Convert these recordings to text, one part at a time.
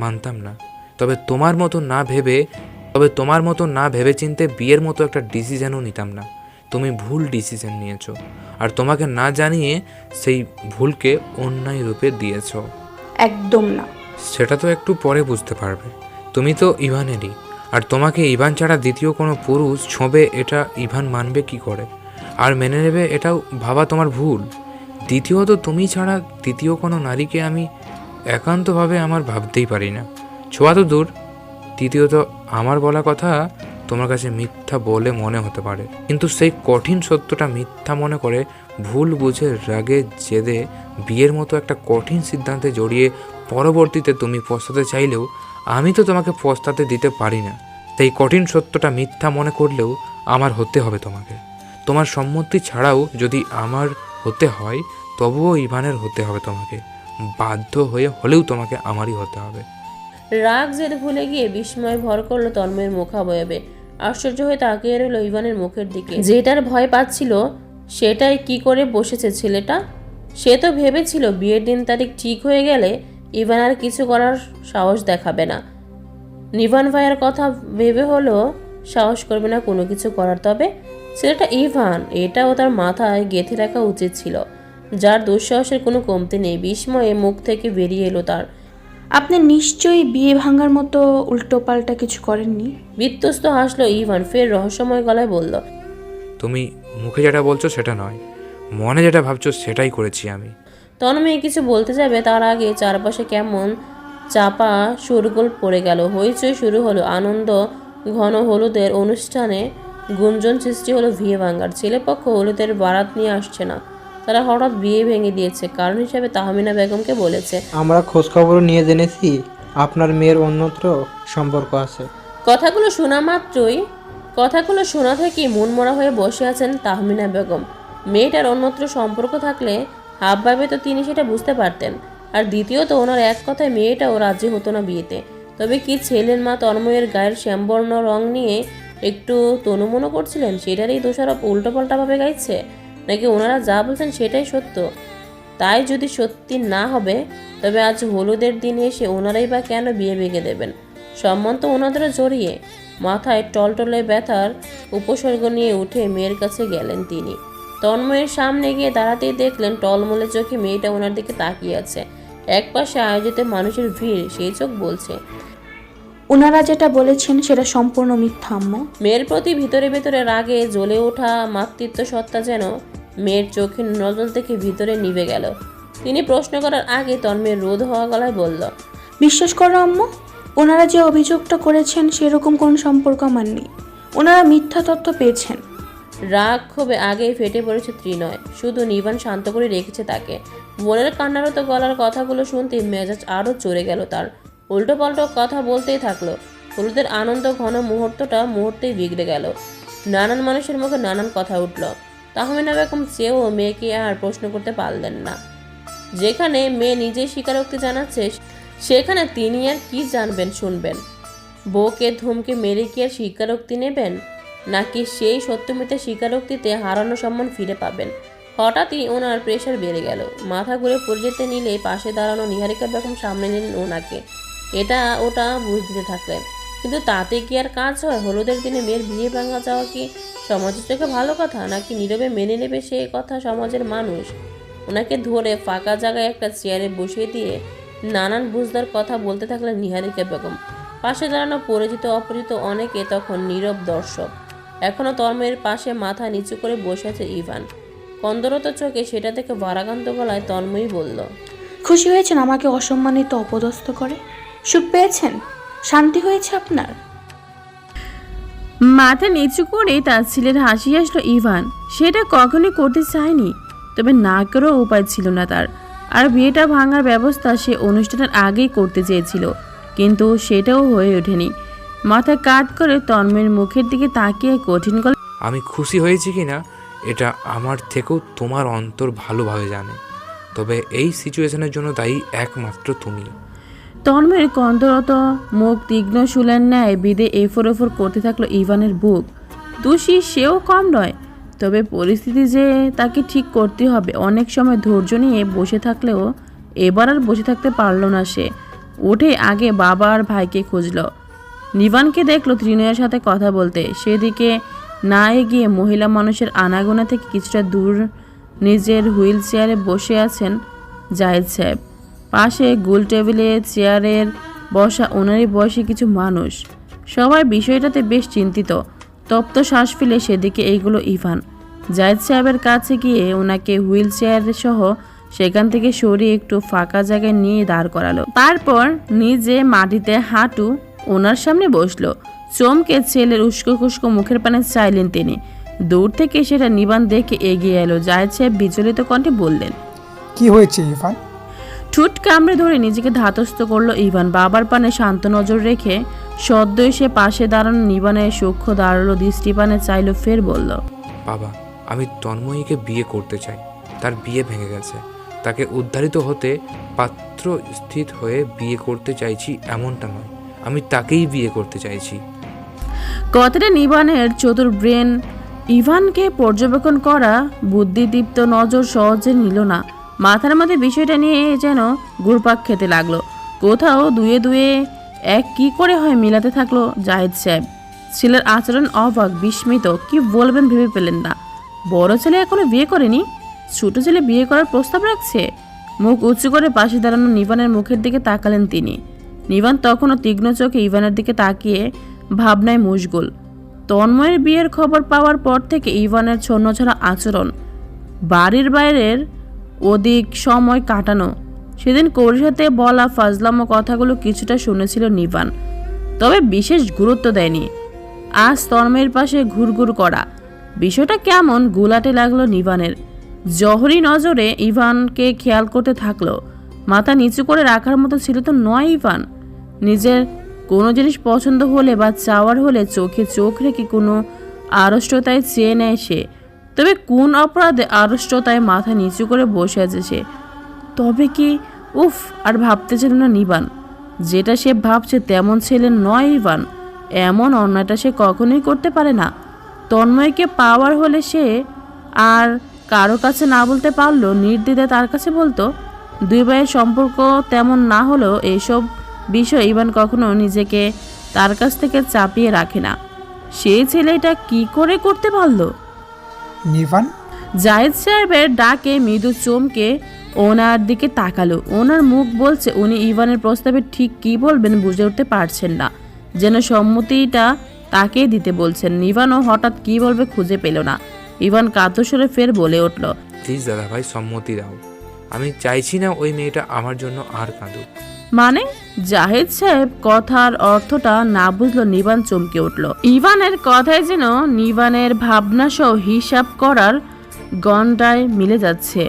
মানতাম না। তবে তোমার মতো না ভেবে তবে তোমার মতো না ভেবে চিনতে বিয়ের মতো একটা ডিসিশনও নিতাম না। তুমি ভুল ডিসিশন নিয়েছো। আর তোমাকে না জানিয়ে সেই ভুলকে অন্যায় রূপে দিয়েছ। একদম না। সেটা তো একটু পরে বুঝতে পারবে। তুমি তো ইভানেরই। আর তোমাকে ইভান ছাড়া দ্বিতীয় কোনো পুরুষ ছোঁবে এটা ইভান মানবে কি করে? আর মেনে নেবে এটাও ভাবা তোমার ভুল। দ্বিতীয়ত তুমি ছাড়া দ্বিতীয় কোনো নারীকে আমি একান্তভাবে আমার ভাবতেই পারি না। ছোঁয়া তো দূর। তৃতীয়ত আমার বলা কথা তোমার কাছে মিথ্যা বলে মনে হতে পারে। কিন্তু সেই কঠিন সত্যটা মিথ্যা মনে করে ভুল বুঝে রাগে জেদে বিয়ের মতো একটা কঠিন সিদ্ধান্তে জড়িয়ে পরবর্তীতে তুমি পস্তাতে চাইলেও আমি তো তোমাকে পস্তাতে দিতে পারি না। তাই কঠিন সত্যটা মিথ্যা মনে করলেও আমার হতে হবে তোমাকে। তোমার সম্মতি ছাড়াও যদি আমার হতে হয়, তবুও ইভানের হতে হবে তোমাকে। বাধ্য হয়ে হলেও তোমাকে আমারই হতে হবে। রাগ জেদ ভুলে গিয়ে বিস্ময় ভর করল তন্ময়ের মুখাবয়বে। আশ্চর্য হয়ে তাকিয়ে রইল ইভানের মুখের দিকে। যেটার ভয় পাচ্ছিল, সেটাই কি করে বসেছে ছেলেটা? সে তো ভেবেছিল বিয়ের দিন তারিখ ঠিক হয়ে গেলে ইভান আর কিছু করার সাহস দেখাবে না। নিভান ভাইয়ের কথা ভেবে হলো সাহস করবে না কোনো কিছু করার। তবে ছেলেটা ইভান, এটাও তার মাথায় গেঁথে রাখা উচিত ছিল। যার দুঃসাহসের কোনো কমতি নেই, বিস্ময়ে মুখ থেকে বেরিয়ে এলো তার। আপনি নিশ্চয়ই বিয়ে ভাঙার মতো উল্টোপাল্টা কিছু করেননি? বিধ্বস্ত হাসলো ইভান ফের রহস্যময় গলায় বলল তুমি মুখে যেটা বলছো সেটা নয় মনে যেটা ভাবছ সেটাই করেছি আমি। তন্ময় কিছু বলতে যাবে তার আগে চারপাশে কেমন চাপা সুরগোল পড়ে গেল। হইচই শুরু হলো আনন্দ ঘন হলুদের অনুষ্ঠানে গুঞ্জন সৃষ্টি হলো বিয়ে ভাঙ্গার ছেলেপক্ষ হলুদের বারাত নিয়ে আসছে না। তারা হঠাৎ বিয়ে ভেঙে দিয়েছে। কারণ হিসেবে তাহমিনা বেগমকে বলেছে। আমরা খোঁজখবর নিয়ে জেনেছি আপনার মেয়ের অন্যত্র সম্পর্ক আছে। কথাগুলো শোনা মাত্রই কথাগুলো শোনা থেকে মনমরা হয়ে বসে আছেন তাহমিনা বেগম। মেয়েটার অন্যত্র সম্পর্ক থাকলে হাবভাবে তো তিনি সেটা বুঝতে পারতেন। আর দ্বিতীয়ত ওনার এক কথায় মেয়েটাও রাজি হতো না বিয়েতে। তবে কি ছেলের মা তন্ময়ের গায়ের শ্যামবর্ণ রং নিয়ে একটু তনুমনো করছিলেন সেটারই দোষারোপ উল্টোপাল্টাভাবে গাইছে? নাকি ওনারা যা বলছেন সেটাই সত্য? তাই যদি সত্যি না হবে তবে আজ হলুদের দিনে এসে ওনারাই বা কেন বিয়ে ভেঙে দেবেন? সম্মান তো ওনাদেরও জড়িয়ে মাথায় টলটলে ব্যথার উপসর্গ নিয়ে উঠে মেয়ের কাছে গেলেন তিনি। তন্ময়ের সামনে গিয়ে দাঁড়াতেই দেখলেন টলমলে চোখে মেয়েটা ওনার দিকে তাকিয়ে আছে। একপাশে আয়োজিত মানুষের ভিড় সেই চোখ বলছে ওনারা যেটা বলেছেন সেটা সম্পূর্ণ মিথ্যা আম্মু। মেয়ের প্রতি ভিতরে ভিতরে রাগে জ্বলে ওঠা মাতৃত্ব সত্তা যেন মেয়ের চোখের নজল থেকে ভিতরে নিভে গেল। তিনি প্রশ্ন করার আগে তন্ময়ের রোধ হওয়া গলায় বলল বিশ্বাস করো আম্মু ওনারা যে অভিযোগটা করেছেন সেরকম কোনো সম্পর্ক আমার নেই। ওনারা মিথ্যা তথ্য পেয়েছেন। রাগ ক্ষোভে আগেই ফেটে পড়েছে ত্রিনয়। শুধু নিবান শান্ত করে রেখেছে তাকে। বোনের কান্নারত গলার কথাগুলো শুনতে মেজাজ আরও চড়ে গেল তার। উল্টো পাল্টো কথা বলতেই থাকল। হলুদের আনন্দ ঘন মুহূর্তটা মুহূর্তেই বিগড়ে গেল। নানান মানুষের মুখে নানান কথা উঠল। তাহমিনা বেগম চেয়েও মেয়েকে আর প্রশ্ন করতে পারলেন না। যেখানে মেয়ে নিজেই স্বীকারোক্তি জানাচ্ছে, সেখানে তিনি আর কি জানবেন শুনবেন? বউকে ধুমকে মেরে কি আর স্বীকারোক্তি নেবেন? নাকি সেই সত্যমিতে স্বীকারোক্তিতে হারানো সম্মান ফিরে পাবেন? হঠাৎই ওনার প্রেশার বেড়ে গেল। মাথা ঘুরে পড়ে যেতে নিলে পাশে দাঁড়ানো নিহারিকা বেগম সামনে নিলেন ওনাকে। এটা ওটা বুঝতে থাকলেন। কিন্তু তাতে কি আর কাজ হয়? হলুদের দিনে মেয়ের বিয়ে ভাঙা যাওয়া কি সমাজের চোখে ভালো কথা? নাকি নীরবে মেনে নেবে সে কথা সমাজের মানুষ? ওনাকে ধরে ফাঁকা জায়গায় একটা চেয়ারে বসিয়ে দিয়ে নানান বুঝদার কথা বলতে থাকলেন নিহারিকা বেগম। পাশে দাঁড়ানো পরিচিত অপরিচিত অনেকে তখন নীরব দর্শক। এখনও তন্ময়ের পাশে মাথা নিচু করে বসে আছে ইভান। কন্দরত চোখে সেটা থেকে বারাকান্ত গলায় তন্ময়ী বলল, খুশি হয়েছেন আমাকে অসম্মানিত অপদস্থ করে? সুখ পেয়েছেন? শান্তি হয়েছে আপনার? মাথা নিচু করে তার ছেলের হাসি আসলো ইভান। সেটা কখনোই করতে চায়নি তবে না করেও উপায় ছিল না তার। আর বিয়েটা ভাঙার ব্যবস্থা সে অনুষ্ঠানের আগেই করতে চেয়েছিল কিন্তু সেটাও হয়ে ওঠেনি। মাথা কাট করে তন্ময়ের মুখের দিকে তাকিয়ে কঠিন গলায় আমি খুশি হয়েছি কি না এটা আমার থেকেও তোমার অন্তর ভালোভাবে জানে। তবে এই সিচুয়েশনের জন্য দায়ী একমাত্র তুমি। তন্ময়ের কন্দরত মুখ তীক্ষ্ণ শুলের ন্যায় বিদে এফোর ওফোর করতে থাকল ইভানের বুক। দোষী সেও কম নয়, তবে পরিস্থিতি যে তাকে ঠিক করতে হবে, অনেক সময় ধৈর্য নিয়ে বসে থাকলেও এবার আর বসে থাকতে পারল না সে। উঠে আগে বাবা আর ভাইকে খুঁজলো। নিবানকে দেখল ত্রিনয়ের সাথে কথা বলতে। সেদিকে না এগিয়ে মহিলা মানুষের আনাগোনা থেকে কিছুটা দূর নিজের হুইল চেয়ারে বসে আছেন জাহিদ সাহেব। পাশে গোল টেবিলে, চেয়ারের বসা, ওনারই বয়সী কিছু মানুষ। সবাই বিষয়টাতে বেশ চিন্তিত। তপ্ত শ্বাস ফেলে সেদিকে এইগুলো ইভান। জাহিদ সাহেবের কাছে গিয়ে ওনাকে হুইল চেয়ার সহ সেখান থেকে সরিয়ে একটু ফাঁকা জায়গায় নিয়ে দাঁড় করালো। তারপর নিজে মাটিতে হাঁটু ওনার সামনে বসল। চমকে ছেলের উস্কো খুস্কো মুখের পানে চাইলেন তিনি। দূর থেকে সেটা নিবান দেখে এগিয়ে এলো। জাহিদ সাহেব বিচলিত কণ্ঠে বললেন, কি হয়েছে ইরফান ঠুট কামড়ে ধরে নিজেকে ধাতস্থ করল ইভান। বাবার পানে শান্ত নজর রেখে সদ্য এসে পাশে দাঁড়ানো নিবানের সূক্ষ্ম দাঁড়াল দৃষ্টিপানে চাইলো ফের বলল বাবা আমি তন্ময়ীকে বিয়ে করতে চাই। তার বিয়ে ভেঙে গেছে। তাকে উদ্ধারিত হতে পাত্র স্থিত হয়ে বিয়ে করতে চাইছি এমনটা নয়। আমি তাকেই বিয়ে করতে চাইছি। কথাটা নিবানের চতুর ব্রেন ইভানকে পর্যবেক্ষণ করা বুদ্ধিদীপ্ত নজর সহজে নিল না। মাথার মধ্যে বিষয়টা নিয়ে যেন ঘুরপাক খেতে লাগল। কোথাও দুয়ে দুয়ে এক কি করে হয় মিলাতে থাকল জাহিদ সাহেব। ছেলের আচরণ অবাক, বিস্মিত, কি বলবেন ভেবে পেলেন না। বড় ছেলে এখনও বিয়ে করেনি? ছোট ছেলে বিয়ে করার প্রস্তাব রাখছে? মুখ উঁচু করে পাশে দাঁড়ানো নিবানের মুখের দিকে তাকালেন তিনি। নিবান তখনও তীক্ষ্ণ চোখে ইভানের দিকে তাকিয়ে ভাবনায় মুশগুল। তন্ময়ের বিয়ের খবর পাওয়ার পর থেকে ইভানের ছন্নছাড়া আচরণ। বাড়ির বাইরের অধিক সময় কাটানো। সেদিন কৌরিসাতে বলা ফাজলামো কথাগুলো কিছুটা শুনেছিল নিবান তবে বিশেষ গুরুত্ব দেয়নি। আজ তন্ময়ের পাশে ঘুরঘুর করা। বিষয়টা কেমন গুলাটে লাগল নিবানের জহরি নজরে ইভানকে খেয়াল করতে থাকল। মাথা নিচু করে রাখার মতো ছিল তো নয় ইভান। নিজের কোনো জিনিস পছন্দ হলে বা চাওয়ার হলে চোখে চোখ রেখে কোনো আড়ষ্টতায় চেয়ে নেয় সে। তবে কোন অপরাধে আড়ষ্টতায় মাথা নিচু করে বসে আছে সে? তবে কি, উফ, আর ভাবতে ছিল না নিবান। যেটা সে ভাবছে তেমন ছেলে নয় ইভান। এমন অন্যায়টা সে কখনোই করতে পারে না। তন্ময়কে পাওয়ার হলে সে আর কারও কাছে না বলতে পারল নির্দ্বিধে তার কাছে বলতো, দুই ভাইয়ের সম্পর্ক তেমন না হলেও এইসব বিষয় ইভান কখনো নিজেকে তার কাছ থেকে চাপিয়ে রাখে না। সেই ছেলেটা কি করে করতে পারল? নির্বাণ? জায়েদ সাহেবের ডাকে মৃদু চমকে ওনার দিকে তাকালো। ওনার মুখ বলছে উনি ইভানের প্রস্তাবে ঠিক কি বলবেন বুঝে উঠতে পারছেন না। যেন সম্মতিটা তাকে দিতে বলছেন। ইভানও হঠাৎ কি বলবে খুঁজে পেল না। ইভান কাতসরে ফের বলে উঠল প্লিজ দাদা ভাই সম্মতি দাও। আমি চাইছি না ওই মেয়েটা আমার জন্য আর কাঁদুক। মানে জাহিদ সাহেব কথার অর্থটা না বুঝলো, নিবান চমকে উঠল। ইভানের কথায় যেন নিবানের ভাবনা সহ হিসাব করার গন্ডায় মিলে যাচ্ছে।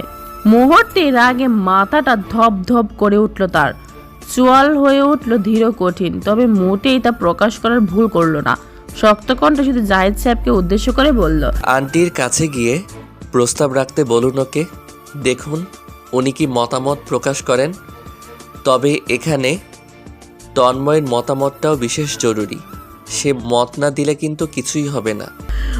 মুহূর্তে রাগে মাথাটা ধপ ধপ করে উঠল তার। চোয়াল হয়ে উঠল ধীর কঠিন, তবে মোটেই তা প্রকাশ করার ভুল করল না। শক্ত কণ্ঠে শুধু জাহিদ সাহেবকে উদ্দেশ্য করে বলল, আন্টির কাছে গিয়ে প্রস্তাব রাখতে বলুন ওকে। দেখুন, উনি কি মতামত প্রকাশ করেন? তবে এখানে তন্ময়ের মতামতটাও বিশেষ জরুরি। সে মত না দিলে কিন্তু কিছুই হবে না।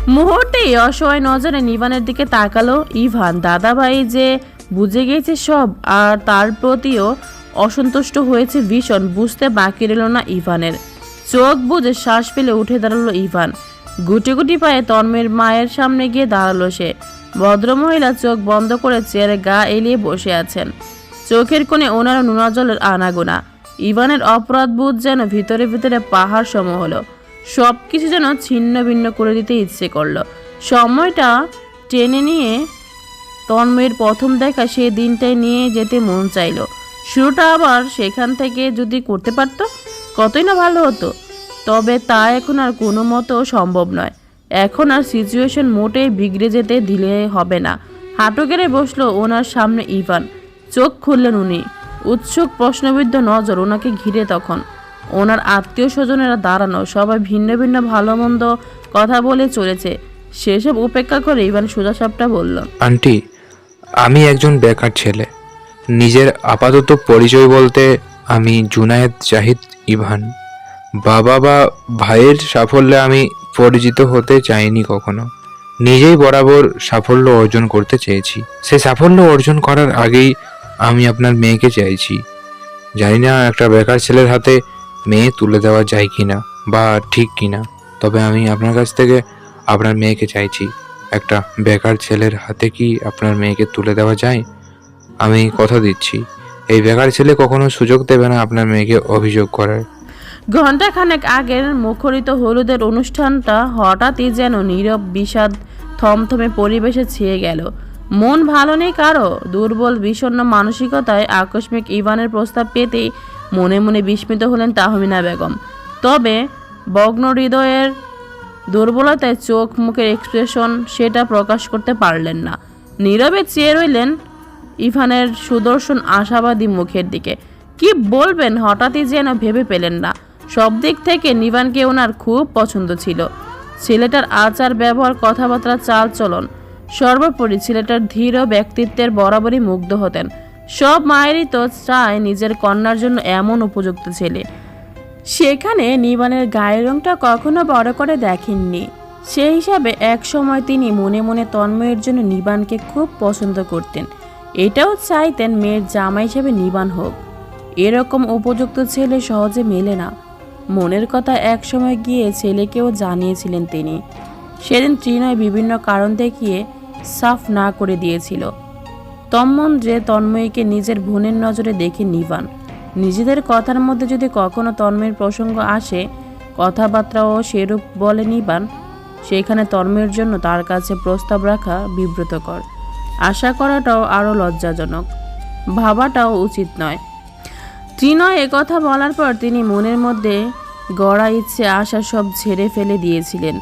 মুহূর্তেই অসহায় নজরে নিবানের দিকে তাকালো ইভান। দাদাভাই যে বুঝে গিয়েছে সব, আর তার প্রতিও অসন্তুষ্ট হয়েছে ভীষণ, বুঝতে বাকি রইল না ইভানের। চোখ বুঝে শ্বাস ফেলে উঠে দাঁড়াল ইভান। গুটি গুটি পায়ে তন্মের মায়ের সামনে গিয়ে দাঁড়াল সে। ভদ্রমহিলা চোখ বন্ধ করে চেয়ারে গা এলিয়ে বসে আছেন। চোখের কোণে ওনার নোনা জলের আনাগোনা। ইভানের অপরাধ বোধ যেন ভিতরে ভিতরে পাহাড় সম হলো। সব কিছু যেন ছিন্ন ভিন্ন করে দিতে ইচ্ছে করল। সময়টা টেনে নিয়ে তন্ময়ের প্রথম দেখা সেই দিনটাই নিয়ে যেতে মন চাইলো। শুরুটা আবার সেখান থেকে যদি করতে পারতো, কতই না ভালো হতো। তবে তা এখন আর কোনো মতো সম্ভব নয়। এখন আর সিচুয়েশন মোটেই বিগড়ে যেতে দিলে হবে না। হাঁটু বসল ওনার সামনে ইভান। চোখ খুললেন উনি। উৎসুক প্রশ্নবিদ্ধ নজর ওনাকে ঘিরে তখন। ওনার আত্মীয় স্বজনেরা দাঁড়ানো, সবাই ভিন্ন ভিন্ন ভালো মন্দ কথা বলে চলেছে। সেসব উপেক্ষা করে ইভান সোজাসাপটা বলল, আন্টি, আমি একজন বেকার ছেলে। নিজের আপাতত পরিচয় বলতে আমি জুনায়েদ জাহিদ ইভান। বাবা বা ভাইয়ের সাফল্যে আমি পরিচিত হতে চাইনি কখনো। নিজেই বরাবর সাফল্য অর্জন করতে চেয়েছি। সে সাফল্য অর্জন করার আগেই আমি আপনার মেয়েকে চাইছি। জানি না একটা বেকার ছেলের হাতে মেয়ে তুলে দেওয়া যায় কিনা বা ঠিক কি না তবে আমি আপনার কাছ থেকে আপনার মেয়েকে চাইছি। একটা বেকার ছেলের হাতে কি আপনার মেয়েকে তুলে দেওয়া যায়? আমি কথা দিচ্ছি। এই বেকার ছেলে কখনো সুযোগ দেবে না আপনার মেয়েকে অভিযোগ করার। ঘণ্টাখানেক আগের মুখরিত হলুদের অনুষ্ঠানটা হঠাৎই যেন নীরব, বিষাদ, থমথমে পরিবেশে ছেয়ে গেল। মন ভালো নেই কারও। দুর্বল, বিষণ্ণ মানসিকতায় আকস্মিক ইভানের প্রস্তাব পেতেই মনে মনে বিস্মিত হলেন তাহমিনা বেগম। তবে বগ্ন হৃদয়ের দুর্বলতায় চোখ মুখের এক্সপ্রেশন সেটা প্রকাশ করতে পারলেন না। নীরবে চেয়ে রইলেন ইভানের সুদর্শন আশাবাদী মুখের দিকে। কি বলবেন? হঠাৎই যেন ভেবে পেলেন না। সব দিক থেকে নিভানকে ওনার খুব পছন্দ ছিল। ছেলেটার আচার ব্যবহার কথাবার্তা চাল চলন সর্বোপরি ছেলেটার ধীর ব্যক্তিত্বের বরাবরই মুগ্ধ হতেন। সব মায়েরই তো চায় নিজের কন্যার জন্য এমন উপযুক্ত ছেলে। সেখানে নিবানের গায়ের রংটা কখনো বড় করে দেখেননি। সেই হিসাবে এক সময় তিনি মনে মনে তন্ময়ের জন্য নিবানকে খুব পছন্দ করতেন। এটাও চাইতেন মেয়ের জামা হিসেবে নিবান হোক। এরকম উপযুক্ত ছেলে সহজে মেলে না। মনের কথা এক সময় গিয়ে ছেলেকেও জানিয়েছিলেন তিনি। সেদিন ত্রিনয় বিভিন্ন কারণ দেখিয়ে সাফ না করে দিয়েছিল। তন্মন্দ্রে তন্ময়ীকে নিজের বোনের নজরে দেখে নিবান। নিজেদের কথার মধ্যে যদি কখনো তন্ময়ের প্রসঙ্গ আসে, কথাবার্তাও সেরূপ বলে নিবান, সেখানে তন্ময়ের জন্য তার কাছে প্রস্তাব রাখা বিব্রতকর। আশা করাটাও আরও লজ্জাজনক। ভাবাটাও উচিত নয়। ত্রিনয় কথা বলার পর তিনি মনের মধ্যে গড়া ইচ্ছে আশা সব ছেড়ে ফেলে দিয়েছিলেন।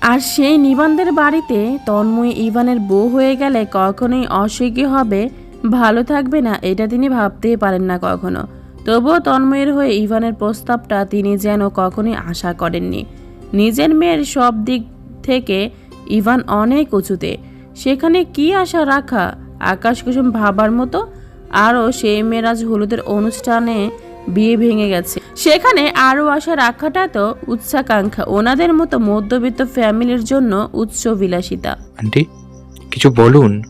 আর সেই নিবানদের বাড়িতে তন্ময় ইভানের বউ হয়ে গেলে কখনোই অসুখী হবে, ভালো থাকবে না, এটা তিনি ভাবতেই পারেন না কখনো। তবুও তন্ময়ের হয়ে ইভানের প্রস্তাবটা তিনি যেন কখনোই আশা করেননি। নিজের মেয়ের সব দিক থেকে ইভান অনেক উঁচুতে। সেখানে কি আশা রাখা আকাশ কুসুম ভাবার মতো? আরও সেই মেয়েরাজ হলুদের অনুষ্ঠানে বিয়ে ভেঙে গেছে। সেখানে আরও আশা রাখাটা তো উচ্চাকাঙ্ক্ষা ওনাদের মতো মধ্যবিত্ত ফ্যামিলির জন্য উচ্চ বিলাসিতা আন্টি কিছু বলুন।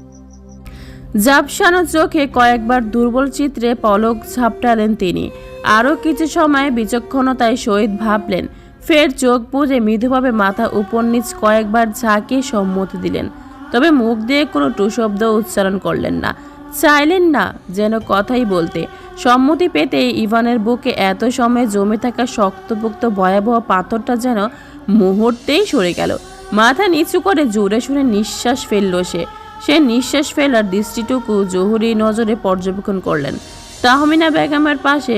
জাপসানো চোখে কয়েকবার দুর্বল চিত্রে পলক ঝাপটালেন তিনি। আরও কিছু সময় বিচক্ষণতায় সহিত ভাবলেন। ফের চোখ বুঝে মৃদুভাবে মাথা উপর নিচ কয়েকবার ঝাঁকিয়ে সম্মতি দিলেন। তবে মুখ দিয়ে কোনো টুশব্দ উচ্চারণ করলেন না। চাইলেন না যেন কথাই বলতে। সম্মতি পেতেই ইভানের বুকে এত সময় জমে থাকা শক্তপোক্ত ভয়াবহ পাথরটা যেন মুহূর্তেই সরে গেল। মাথা নিচু করে জোরে শুনে নিঃশ্বাস ফেলল সে। সে নিঃশ্বাস ফেলার দৃষ্টিটুকু জহুরি নজরে পর্যবেক্ষণ করলেন। তাহমিনা বেগমের পাশে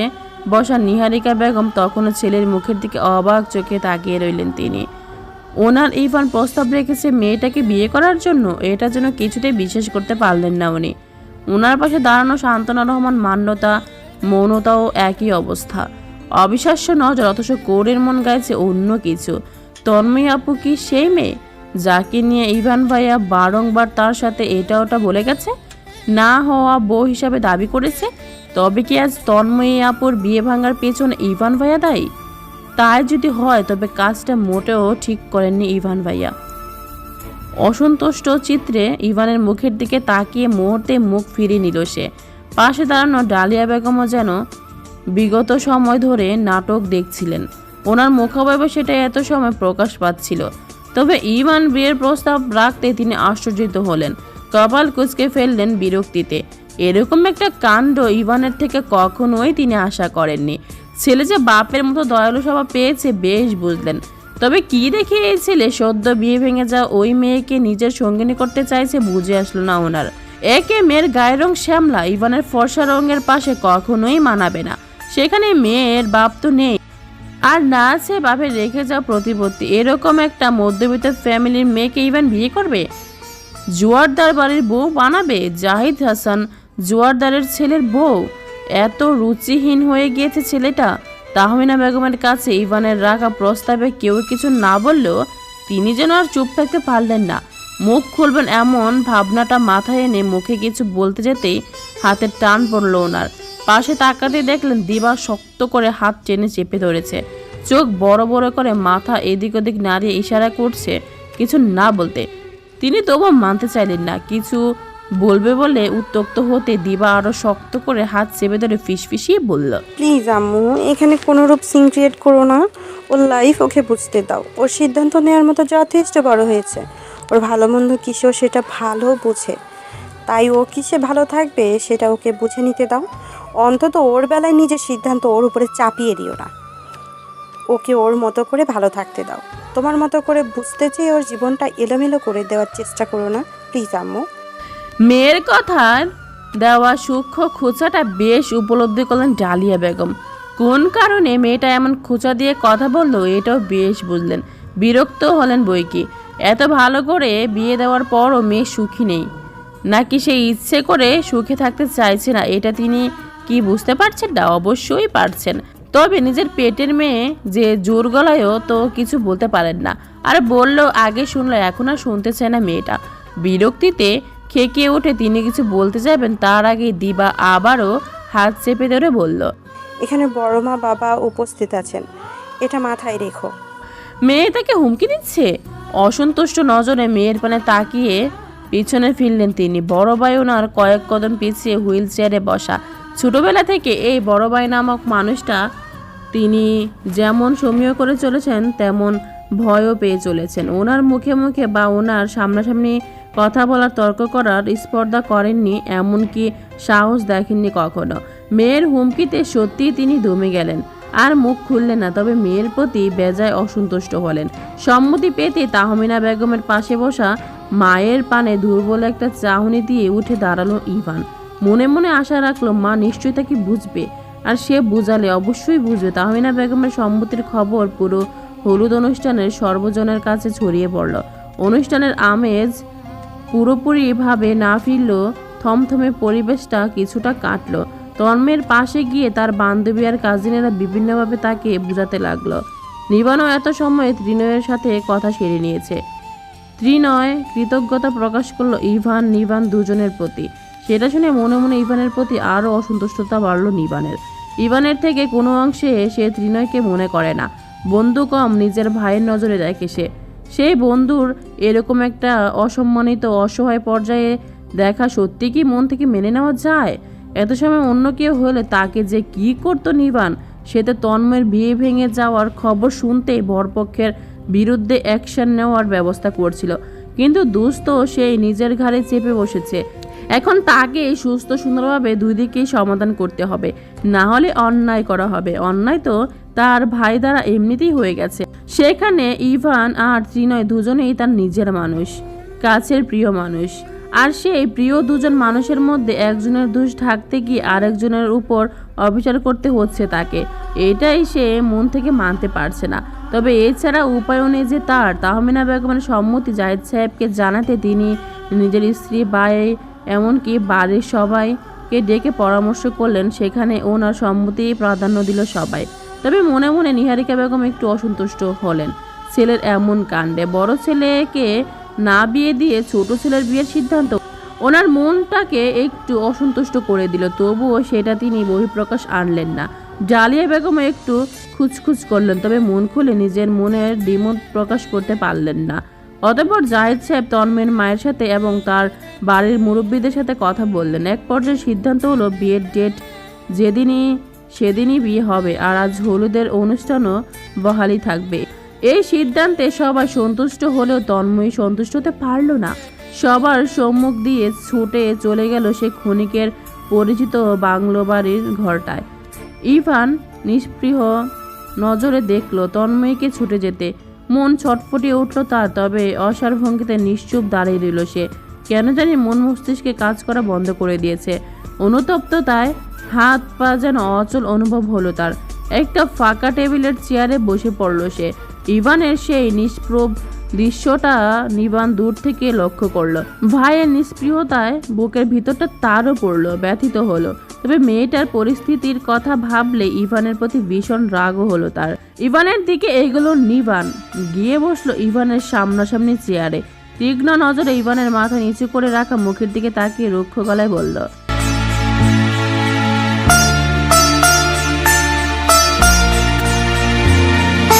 বসা নিহারিকা বেগম তখনও ছেলের মুখের দিকে অবাক চোখে তাকিয়ে রইলেন তিনি। ওনার ইভান প্রস্তাব রেখেছে মেয়েটাকে বিয়ে করার জন্য, এটা যেন কিছুতেই বিশ্বাস করতে পারলেন না উনি। ওনার পাশে দাঁড়ানো শান্তনা রহমান মান্যতা মৌনতাও একই অবস্থা। অবিশ্বাস্য নজর, অথচ কোরের মন গাইছে অন্য কিছু। তন্ময় আপু কি সেই মেয়ে? যাকে নিয়ে ইভান ভাইয়া বারংবার তার সাথে এটা ওটা বলে গেছে? না হওয়া বউ হিসাবে দাবি করেছে? তবে কি আজ তন্ময়ী আপুর বিয়ে ভাঙার পেছনে ইভান ভাইয়া দায়ী? তাই যদি হয়, তবে কাজটা মোটেও ঠিক করেননি ইভান ভাইয়া। অসন্তুষ্ট চিত্রে ইভানের মুখের দিকে তাকিয়ে মুহূর্তে মুখ ফিরিয়ে নিল সে। পাশে দাঁড়ানো ডালিয়া বেগমও যেন বিগত সময় ধরে নাটক দেখছিলেন। ওনার মুখাবয়বে সেটা এত সময় প্রকাশ পাচ্ছিল। তবে ইভান বিয়ের প্রস্তাব রাখতে তিনি আশ্চর্যিত হলেন। কপাল কুচকে ফেললেন বিরক্তিতে। এরকম একটা কাণ্ড ইভানের থেকে কখনোই তিনি আশা করেননি। ছেলে যে বাপের মতো দয়ালু স্বভাব পেয়েছে, বেশ বুঝলেন। তবে কি দেখে এই ছেলে সদ্য বিয়ে ভেঙে যাওয়া ওই মেয়েকে নিজের সঙ্গিনী করতে চাইছে বুঝে আসলো না ওনার। একে মেয়ের গায়ের রং শ্যামলা, ইভানের ফর্সা রঙের পাশে কখনোই মানাবে না। সেখানে মেয়ের বাপ তো নেই। আর না আছে বাপের রেখে যাওয়া প্রতিপত্তি। এরকম একটা মধ্যবিত্ত ফ্যামিলির মেয়েকে ইভান বিয়ে করবে? জুয়ারদার বাড়ির বউ বানাবে? জাহিদ হাসান, জুয়ারদারের ছেলের বউ? এত রুচিহীন হয়ে গিয়েছে ছেলেটা। তাহমিনা বেগমের কাছে ইভানের রাখা প্রস্তাবে কেউ কিছু না বললেও তিনি যেন আর চুপ থাকতে পারলেন না। মুখ খুলবেন এমন ভাবনাটা মাথায় এনে মুখে কিছু বলতে যেতেই হাতের টান পড়ল ওনার। পাশে তাকাতে দেখলেন দিবা শক্ত করে হাত টেনে চেপে ধরেছে। চোখ বড় বড় করে মাথা এদিক ওদিক নাড়িয়ে ইশারা করছে কিছু না বলতে। তিনি তবু মানতে চাইলেন না। কিছু বলবে বলে উত্তক্ত হতে দিবা আরও শক্ত করে হাত চেপে ধরে ফিসফিসিয়ে বলল, প্লিজ আম্মু, এখানে কোনোরূপ সিন ক্রিয়েট করো না। ওর লাইফ ওকে বুঝতে দাও। ওর সিদ্ধান্ত নেওয়ার মতো যথেষ্ট বড় হয়েছে। ওর ভালো মন্দ কিসে সেটা ভালো বোঝে। তাই ও কিসে ভালো থাকবে সেটা ওকে বুঝে নিতে দাও। অন্তত ওর বেলায় নিজের সিদ্ধান্ত ওর উপরে চাপিয়ে দিও না। ওকে ওর মতো করে ভালো থাকতে দাও। তোমার মতো করে বুঝতে চেয়ে ওর জীবনটা এলোমেলো করে দেওয়ার চেষ্টা করো না। প্লিজ আম্মু। মেয়ের কথার দেওয়া সূক্ষ্ম খোঁচাটা বেশ উপলব্ধি করলেন ডালিয়া বেগম। কোন কারণে মেয়েটা এমন খোঁচা দিয়ে কথা বলল, এটাও বেশ বুঝলেন। বিরক্ত হলেন বই কি এত ভালো করে বিয়ে দেওয়ার পরও মেয়ে সুখী নেই। নাকি সে ইচ্ছে করে সুখে থাকতে চাইছে না, এটা তিনি কি বুঝতে পারছেন না? অবশ্যই পারছেন। তবে নিজের পেটের মেয়ে যে জোর গলায়ও তো কিছু বলতে পারেন না। আর বলল আগে শুনলো, এখন আর শুনতে চায় না মেয়েটা। বিরক্তিতে খেকিয়ে উঠে তিনি কিছু বলতে যাবেন তার আগে দিবা আবারও হাত চেপে ধরে বলল এখানে বড় মা বাবা উপস্থিত আছেন। এটা মাথায় রেখো। মেয়ে তাকে হুমকি দিচ্ছে? অসন্তুষ্ট নজরে মেয়ের পানে তাকিয়ে পিছনে ফিরলেন তিনি। বড় ভাই ওনার কয়েক কদম পিছিয়ে হুইল চেয়ারে বসা। ছোটবেলা থেকে এই বড় ভাই নামক মানুষটা তিনি যেমন সমীহ করে চলেছেন তেমন ভয়ও পেয়ে চলেছেন। ওনার মুখে মুখে বা ওনার সামনাসামনি কথা বলার তর্ক করার স্পর্ধা করেননি, এমনকি সাহস দেখেননি কখনো। মেয়ের হুমকিতে সত্যিই তিনি দমে গেলেন। আর মুখ খুললেন না, তবে মেয়ের প্রতি বেজায় অসন্তুষ্ট হলেন। সম্মতি পেতে তাহমিনা বেগমের পাশে বসা মায়ের পানে দুর্বল একটা চাহনি দিয়ে উঠে দাঁড়াল ইভান। মনে মনে আশা রাখল, মা নিশ্চয়ই তাকে বুঝবে। আর সে বুঝালে, অবশ্যই বুঝবে। তাহমিনা বেগমের সম্মতির খবর পুরো হলুদ অনুষ্ঠানের সর্বজনের কাছে ছড়িয়ে পড়ল। অনুষ্ঠানের আমেজ পুরোপুরিভাবে না ফিরলেও থমথমে পরিবেশটা কিছুটা কাটলো। তন্মের পাশে গিয়ে তার বান্ধবী আর কাজিনেরা বিভিন্নভাবে তাকে বোঝাতে লাগল। নিবানও এত সময় ত্রিনয়ের সাথে কথা সেরে নিয়েছে। ত্রিনয় কৃতজ্ঞতা প্রকাশ করল ইভান, নিবান দুজনের প্রতি। সেটা শুনে মনে মনে ইভানের প্রতি আরও অসন্তুষ্টতা বাড়ল নিবানের। ইভানের থেকে কোনো অংশে সে ত্রিনয়কে মনে করে না। বন্ধু কম, নিজের ভাইয়ের নজরে দেখে সে। সেই বন্ধুর এরকম একটা অসম্মানিত, অসহায় পর্যায়ে দেখা সত্যি কি মন থেকে মেনে নেওয়া যায়? এত সময় অন্য কেউ হলে তাকে যে কি করতো নিবান সে তো তন্ময়ের বিয়ে ভেঙে যাওয়ার খবর শুনতেই বরপক্ষের বিরুদ্ধে অ্যাকশন নেওয়ার ব্যবস্থা করছিল। কিন্তু দুস্থ সেই নিজের ঘাড়ে চেপে বসেছে। এখন তাকে সুস্থ, সুন্দরভাবে দুই দিকেই সমাধান করতে হবে। না হলে অন্যায় করা হবে। অন্যায় তো তার ভাই দ্বারা এমনিতেই হয়ে গেছে। সেখানে ইভান আর ত্রিনয় দুজনেই তার নিজের মানুষ, কাছের প্রিয় মানুষ। আর সেই প্রিয় দুজন মানুষের মধ্যে একজনের দোষ ঢাকতে গিয়ে আরেকজনের উপর অবিচার করতে হচ্ছে তাকে। এটাই সে মন থেকে মানতে পারছে না। তবে এছাড়া উপায়ও নেই যে তার। তাহমিনা বেগমের সম্মতি জাহিদ সাহেবকে জানাতে তিনি নিজের স্ত্রী বাই, এমনকি বাড়ির সবাইকে ডেকে পরামর্শ করলেন। সেখানে ওনার সম্মতি প্রাধান্য দিল সবাই। তবে মনে মনে নিহারিকা বেগম একটু অসন্তুষ্ট হলেন। ছেলের এমন কাণ্ডে বড় ছেলেকে না বিয়ে দিয়ে ছোট ছেলের বিয়ের সিদ্ধান্ত ওনার মনটাকে একটু অসন্তুষ্ট করে দিল, তবুও সেটা তিনি বহিঃপ্রকাশ আনলেন না। জালিয়া বেগম একটু খুচখুচ করলেন, তবে মন খুলে নিজের মনের দ্বিমত প্রকাশ করতে পারলেন না। অতঃপর জাহিদ সাহেব তন্মের মায়ের সাথে এবং তার বাড়ির মুরব্বীদের সাথে কথা বললেন। এক পর্যায়ে সিদ্ধান্ত হলো, বিয়ের ডেট যেদিনই সেদিনই বিয়ে হবে আর আজ হলুদের অনুষ্ঠানও বহালি থাকবে। এই সিদ্ধান্তে সবাই সন্তুষ্ট হলেও তন্ময়ী সন্তুষ্ট হতে পারল না। সবার সম্মুখ দিয়ে ছুটে চলে গেল সে ক্ষণিকের পরিচিত বাংলো বাড়ির ঘরটায়। ইভান নিষ্পৃহ নজরে দেখল তন্ময়ীকে ছুটে যেতে। মন ছটফটিয়ে উঠল তার তবে অসার ভঙ্গিতে নিশ্চুপ দাঁড়িয়ে রইল সে। কেন জানি মন মস্তিষ্কে কাজ করা বন্ধ করে দিয়েছে। অনুতপ্ততায় হাত পা যেন অচল অনুভব হলো তার। একটা ফাঁকা টেবিলের চেয়ারে বসে পড়ল সে। ইভানের সেই নিষ্প্রভ দৃশ্যটা নিবান দূর থেকে লক্ষ্য করল। ভাইয়ের নিষ্প্রিয়তায় বুকের ভিতরটা তারও পড়ল, ব্যথিত হলো। তবে মেয়েটার পরিস্থিতির কথা ভাবলে ইভানের প্রতি ভীষণ রাগও হলো তার। ইভানের দিকে এগুলো নিবান। গিয়ে বসল ইভানের সামনাসামনি চেয়ারে। তীক্ষ্ণ নজরে ইভানের মাথা নিচু করে রাখা মুখের দিকে তাকিয়ে রুক্ষ গলায় বলল